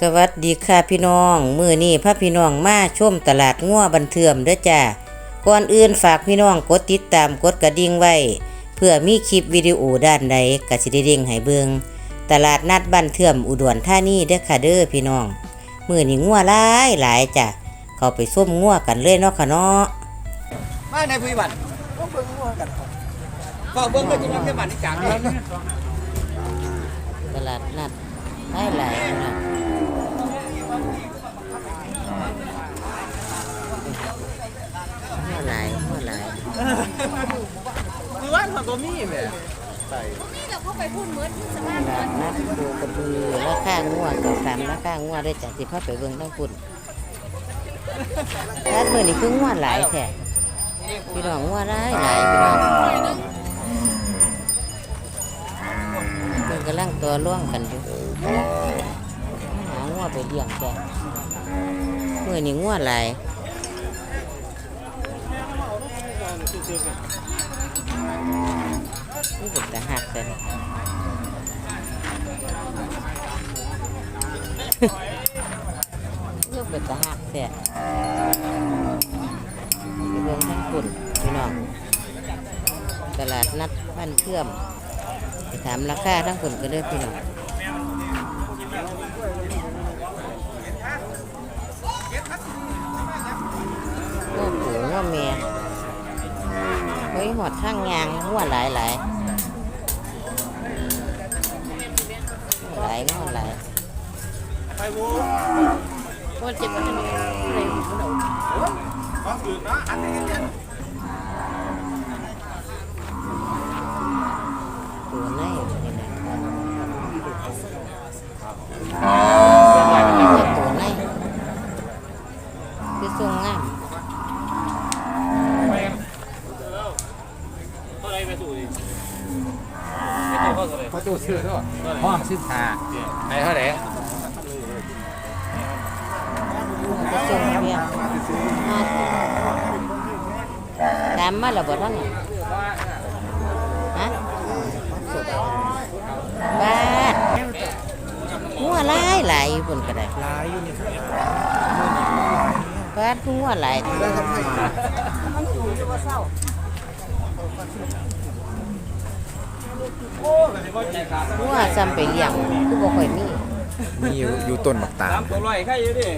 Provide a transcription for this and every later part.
สวัสดีค่ะพี่น้อง มื้อนี้พาพี่น้องมาชมตลาดงัวบันเทื่อมเด้อจ้าก่อนอื่นฝากพี่น้องกดติดตามกดกระดิ่งไว้ เพื่อมีคลิปวิดีโอด้านใดก็สิได้เด้งให้เบิงตลาดนัดบันเทื่อมอุดรธานีเด้อค่ะเด้อพี่น้อง มื้อนี้งัวหลายหลายจ้ะเข้าไปส้มงัวกันเลยเนาะค่ะเนาะมาในภูมิบัตรก็เบิ่งว่ากันก็เบิ่งก็จะมีแค่บัตรที่กลางนี่ตลาดนัดหลายหลาย พี่น้องงัวหลายงัวหลายคือว่าเขาก็มีแหม่ตลาดนัดปูกระบือราคางัวกับสามราคางัวได้จากสิพาไปเบิ่งทั้งปุ่นร้านมื้อนี้คืองัวหลายแท้พี่น้องงัวหลายหลายพี่น้องเพิ่นกำลังตัวร่วงกันอยู่ วไปเลี้ยงแกเมื้อนี้งัวหลายนี่เป็นตาหักแต่เลือกเป็นตะหักแต่เบิ่งทั้งปุ่นพี่น้องตลาดนัดบ้านเชื่อมไปถามราคาทั้งปุ่นก็เลยพี่น้อง หอดข้างยางง้อหลายหลายหลายง้อหลายไปวูก็เจ็บมันอะไรของอื่นนะอันนี้เนี่ย ตัวไหนนี่นะตัวไหนคือทรงงาม ตัวอะไรไปสู่ดิไม่ ตัวเขาเลยประตูชื่อด้วยห้องสิบห้าไหนเท่าไหร่คือทรงเพียงห้าสิบตามมาแล้วบ่ทั้งนั้นฮะสุดบ้านหัวหลายหลายอยู่บนกระไดลายอยู่นี่บ้านหัวหลายโอ้แต่ที่ว่าใจขา ดหัวซ้ำไปเลี้ยงคือบ่ค่อยมีมีอยู่อยู่ต้นบักตาสามตัวร้อยแค่อยู่ดิ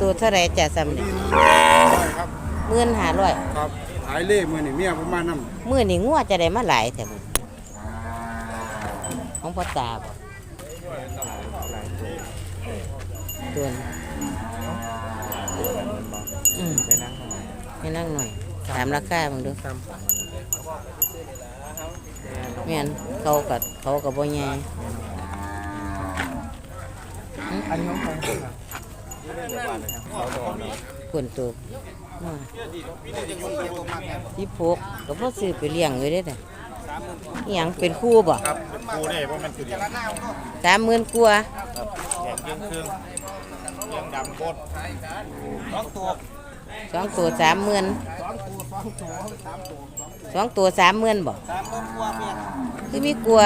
ตัวเท่าไรจะซ้ำนี่ครับหมื่นห้าร้อยครับขายเล่มือนี่เมียผมมานํมื่อนี่งัวจะได้มาหลายแต่บุของพ่อตาบ่ตัวนี้อืม ให้นั่งหน่อย ถามราคาบังดูแม่นเขากับเขากับบ่แย่อันนี้ของใครคนตัวงัวที่พกก็พ่อซื้อไปเลี้ยงไว้ได้แต่อหยังเป็นคู่บ่ครับกูได้เพราะมันคือสามหมื่นกว่าแดงยังครึ่งยังดำโคตรสองตัว สองตัวสามหมื่นสองตัวสามหมื่นบ่สามตัวกลัวเมียคือมีกลัว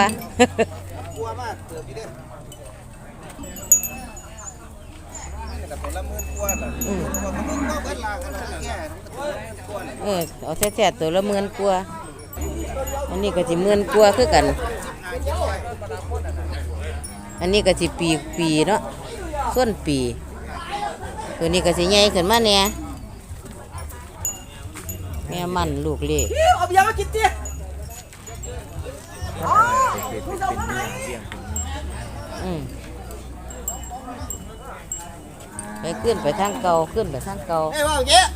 กลัวมากเกือบพี่เด้แต่ผลละหมื่นกว่าล่ะอืมก็มันก็เบิดลากันแล้วแก่กลัวเออเอาแท้ๆตัวละหมื่นกว่าอันนี้ก็สิหมื่นกว่าคือกัน อันนี้ก็สิปีปีเนาะส่วนปี ตัวนี้ก็สิใหญ่ขึ้นมาเนี่ยแม่มันลูกเล็กเอาเบียร์มากินดิอืมไปขึ้นไปทางเก่าขึ้นไปทางเก่าเอ้ยว่าเยอะ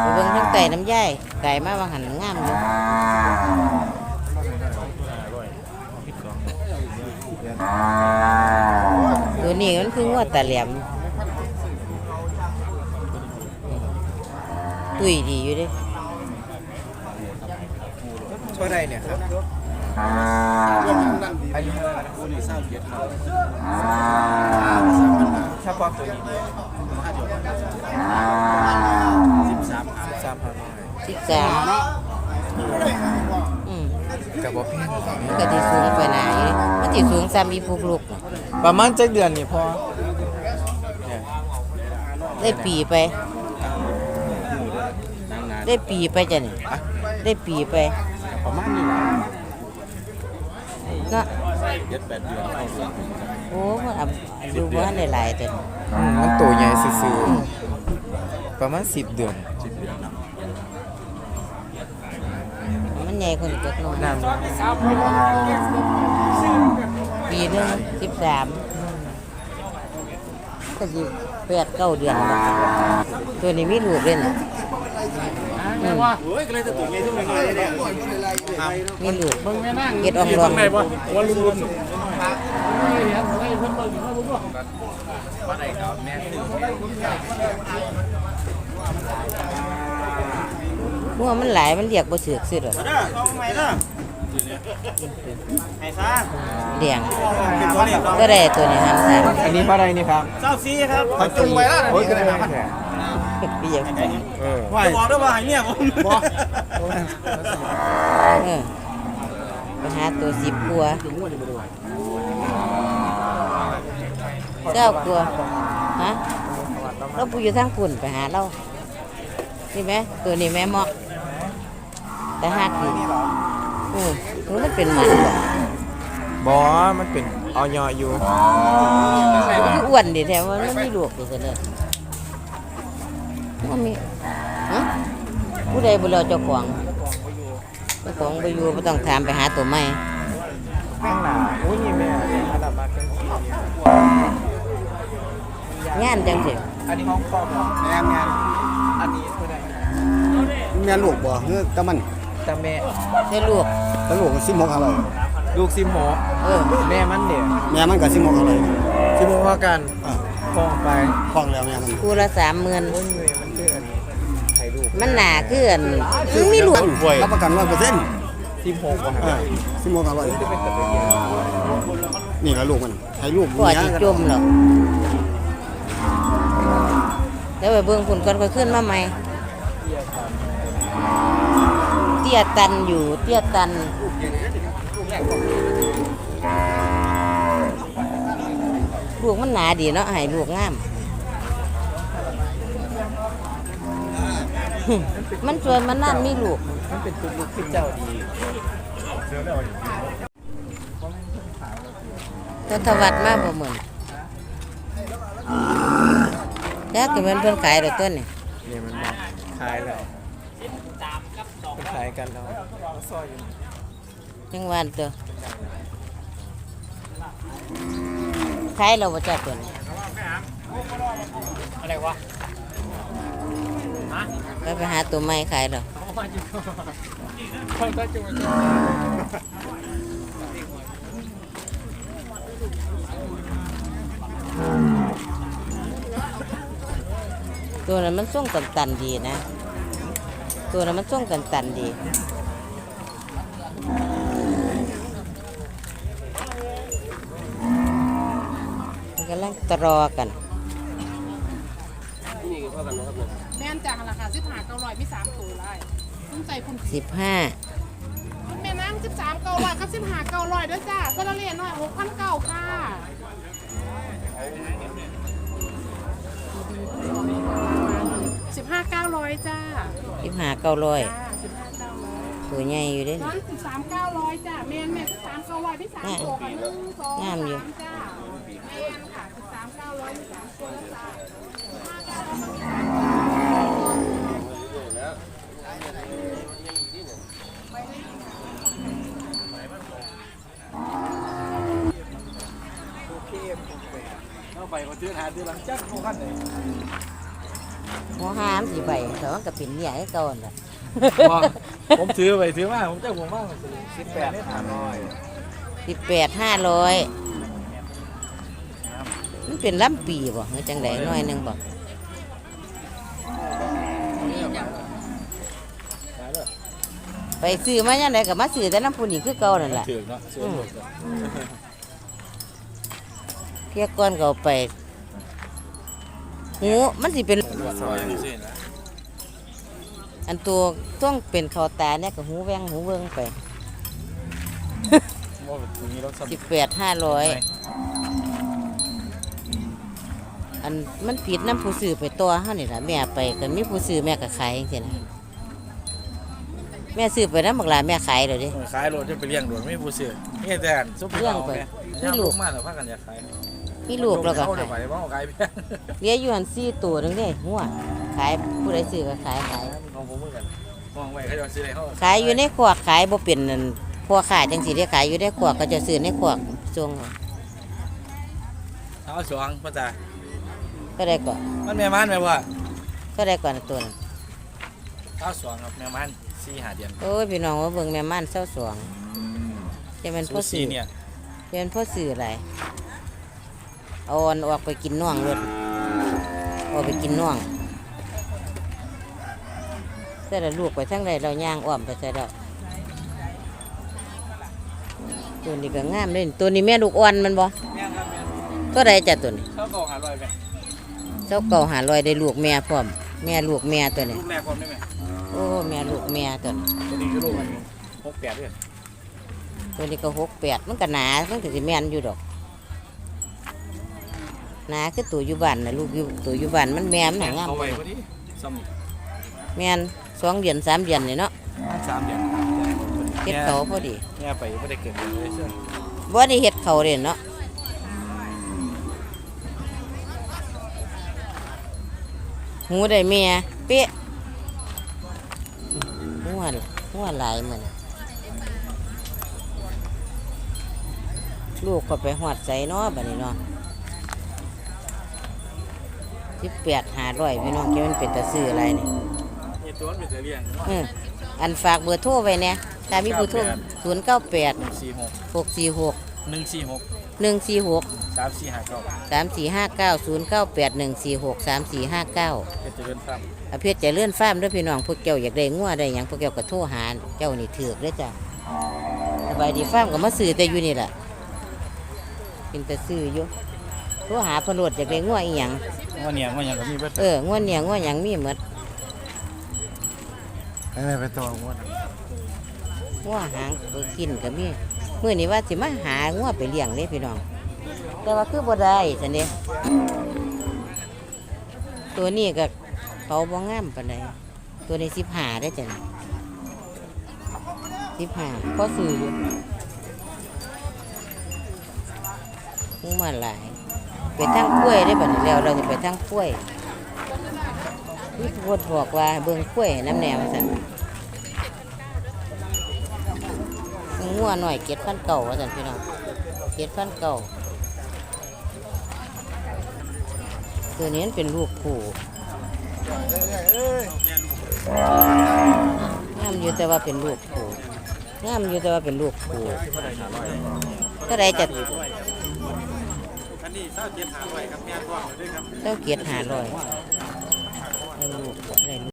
ไปเบิ่งทางไก่น้ำย่ายไก่มาบางหันงามอยู่ ตัวนี้มันคืองวดตาแหลมตุยดีอยู่เดิช่วยได้เนี่ยครับอายุเท่าไหร่นะกูนี่เศร้าเกียรติครับเฉพาะตัวนี้สิบสามสามามห้าร้อยสิบสามอืมกับบ่แพงหรอกมันก็ที่สูงไปหนาอยู่ดิมันที่สูงซ้ำอีพวกลูกน่ะ ประมาณจักเดือนนี่พอได้ปีไป ได้ปีไปจ้ะนี่ได้ปีไปประมาณนี้ล่ะเนาะเจ็ดแปดเดือนเข้าเดือนโอ้มันอะดูว่าได้หลายแต่นี่มันโตใหญ่ซื่อๆประมาณ10เดือนมันใหญ่คนเกิดน้อย น้ำ ปีหนึงสิบสามก็สิแปดเก้าเดือนแล้วตัวนี้มีลูกเลยนะอืมโอ้ยก็เลยจะตุ่มเมย์ทุกหน่อยเลยเนี่ยมีลูกเก็ดอองรองว่าลุ้นหัวมันหลายมันเรียกบ่ถือกสิหรอก เด้อเอาใหม่เด้อ ให้ซะเลี้ยงเป็นตัวนี้ก็ได้ตัวนี้หันทางอันนี้เท่าไหร่นี่ครับเจ้าซีครับขอจุงไปแล้วโอ้ยก็ได้มาแค่เรียกเออจะบอกด้วยว่าให้เนี่ยผมบอกเออไปหาตัวสิบกัวเจ้ากลัวฮะเราปูอยู่ทางฝุ่นไปหาเรานี่ไหมตัวนี้แม่หมอกแต่หักนี่ อือรู้มันเป็นหมันบ่บ่มันเป็นเอายออยู่มันคืออ้วนดิแท้ว่ามันมีลูกอยู่ซะเด้อมันมีฮะผู้ใดบ่รอเจ้าของเจ้าของบ่อยู่บ่ต้องถามไปหาตัวใหม่ข้างหน้าอุ้ยนี่แม่อันดับมากันทีงานจังสิอันนี้ห้องครอบแม่แม่อันนี้เท่าไหร่แม่ลูกบ่เฮ้ยแต่มัน ตาแม่เด้ลูกแต่ลูกสิบหกอะไรลูกซิมโหเออแม่มันเดี๋ยวแม่มันก็สิบหกอะไรซิมโหว่ากันอะคล้องไปคล้องแล้วแม่มันคู่ละ30,000โอ้ยเมย์มันคืออันนี้ถ่ายรูปมันหนาคืออันคือมีลูกรับประกันร้อยเปอร์เซ็นต์ซิมโหว่ะอ่าสิบหกอะไรจะเป็นตะเกียบนี่ละลูกมันให้ลูกพ่อสิจมหรอกเดี๋ยวไปเบิ่งพุ่นก่อนค่อยขึ้นมาใหม่ ตี้ยตันอยู่เตี้ยตันลูกมันหนาดีเนาะให้ลูกงาม มันสวยมันนั่นมีลูก มันเป็นตุ๊ลูกที่เจ้าดีทศวรรษมาบ่เหมือนยักษ์ก็เป็นเพิ่อนขายดอต้นนี่นี่มันขายแล้ว มันขายกันแล้วซอยอยู่ยังหวานตัวขายเราบ่จักตัวนี้อะไรวะไปไปหาตัวใหม่ขายเราเขาจะจุงตัวนั้นมันส่งกันตันดีนะ ตัวนั้นมันส่งกันตันดีมันกำลังตรอกันแม่นจังราคาสิบห้าเก้าร้อยมีสามตัวไล่สนใจคุณสิบห้าคุณแม่นางสิบสามเก้าร้อยครับสิบห้าเก้าร้อยด้วยจ้าซาลาเรียนน้อยหกพันเก้าค่ะ สิบห้าเก้าร้อยจ้าสิบห้าเก้าร้อยจ้าสิบห้าเก้าร้อยตัวใหญ่อยู่เด้นั้นสิบสามเก้าร้อยจ้าแม่นแม่สิบสามเก้าร้อยพี่สามตัวค่ะหนึ่งสองงามอยู่สามจ้าแม่นค่ะสิบสามเก้าร้อยมีสามตัวจ้าเอาไปก็ซื้อหาซื้อหลังจักเขาขั้นไหน หัวหามสีใบแต่ว่าก็เป็นเนี่ยให้เก่านั่นล่ะผมซื้อไปซื้อมาผมเจ้าผมมากสิบแปดห้าร้อยสิบแปดห้าร้อยมันเป็นลำปีบ่หรือจังไดหน่อยหนึงบ่ไปซื้อมาอย่างไรก็มาซื้อแต่น้ำปูนี่คือเก่านั่นแหละถือเนาะซื้อหมดเพียก้อนก็เอาไปหูมันสิเป็น ซอยอันตัวต้องเป็นเขาตาเนี่ยกับหูแวงหูเวิงไปสิบแปดห้าร้อยอันมันผิดน้ำผู้ซื้อไปตัวเฮานี่ละแม่ไปกันมีผู้ซื้อแม่ก็ขายจังซี่นะแม่ซื้อไปน้ำบักหลาแม่ขายเลยดิขายรถจะไปเลี้ยงโดดไม่ผู้ซื้อนี่แต่ซุปเปอร์เลี้ยงไปนี่ลูกมากแต่พักกันอยากขาย มีลูกแล้วก็เขาขาเดี๋ยยวไปว่าขายเพียงเลี้ยงอยู่หันซี่ตัวหนึงเด้หัวขายผู้ใดซื้อก็ขายขายของผมเหมือนกันมองไว้เขาจะซื้ออะไรเขาขายอยู่ในขวากขายบ่เป็นนั่นพวกขายจังสิได้ขายอยู่ในขวากก็จะซื้อในขวากช่วงเอาสวงพ่อจ๋าก็ได้ก่อนมันแม่มันไหมวะก็ได้ก่อนตัวนั้นเอาสวงครับแม่มันสี่หาเดือนโอ้ยพี่น้องว่าเบิ่งแม่ม่านเศร้าสวงจะเป็นซูพ่อซีซื้อเนี่ยจะเป็นพ่อซื้ออะไร เอาอันออกไปกินน่องรถออกไปกินน่องแต่ละลูกไปทั้งใดเราย่างอ้อมไปใส่เราตัวนี้ก็งามเลยตัวนี้แม่ลูกอ่อนมันบ่แม่ครับแม่ตัวใดจ้ะตัวนี้เขาบอกหาลอยไหมเจ้าเก่าหาลอยได้ลูกแม่พร้อม แม่ลูกแม่ตัวนี้ลูกแม่คนได้ไหมโอ้แม่ลูกแม่ตัวนี้ตัวนี้คือลูกมันหกแปดด้วยตัวนี้ก็หกแปดมันก็หนามันก็สิแม่นอยู่ดอก หนาคือตัวอยู่บ้านนะลูกอยู่ตัวอยู่บ้านมันแม่มันหนางามเอาไว้พอดีซ้แม่นสองเดือนสามเดือนเลยเนาะำสามเดือนเฮ็ดเขาพอดีแม่ไปไม่ได้เกิดเลยเชื่อบ่ได้เฮ็ดเขาเด่นเนาะหูได้แม่เป๊ะหัวหัวหลายเหมือนลูกก็ไปหอดใส่เนาะบัดนี้เนาะ สิบแปดหาร้อยพี่น้องแกมันเป็นตะซื้ออะไรนี่มีตัวมันเป็นตัวเลี้ยงอืมอันฝากเบอร์โทรไว้เนี่ยถ้ามีเบอร์โทรศูนย์เก้าแปดสี่หกหกสี่หกหนึ่งสี่หกหนึ่งสี่หกสามสี่ห้าเก้าสามสี่ห้าเก้าศูนย์เก้าแปดหนึ่งสี่หกสามสี่ห้าเก้าเป็นเจริญฟาร์มอภิเษจะเลื่อนฟ้าร์มด้วยพี่น้องพวกเจ้าอยากได้งัวได้หยังพวกเจ้าก็โทรหาเจ้านี่ถือกเด้อจ้ะสบายดีฟ้าร์มก็มาซื้อแต่อยู่นี่แหละเป็นแต่ซื้ออยู่โทรหาเพนโลดอยากได้งัวอีหยัง ว่าเนี่ยว่าอย่างก็มีเบิดเอองัวเนี่ยงัวหยังมีหมดอะไรไปตัวงวดงัวหางก็กินก็มีเมื่อนี้ว่าสิมาหางัวไปเลี้ยงเลยพี่น้อง แต่ว่าคือบ่ได้สันเด้ ตัวนี้ก็เขาบ่งามปานใดตัวนี้สิบห้าได้อจ้ะสิบห้าพอซื้ออยู่งูมาหลาย ไปทางกล้วยได้บัดนี้แล้วเราจะไปทางกล้วยนี่พดบอกว่าเบิ่งกล้วยน้ำแนวสั่นงัวหน่อยเก็ดพันเก่าสั่นพี่น้องเก็ดพันเก่าตัวนี้เป็นลูกผู้งามอยู่แต่ว่าเป็นลูกผู้งามอยู่แต่ว่าเป็นลูกผู้ก็ได้จะอั นี่เศร้าเจ็ดหาไว้ครับแม่ตัวด้วยครับ เต้าเกียรหาลอยให้ลูกได้ลูก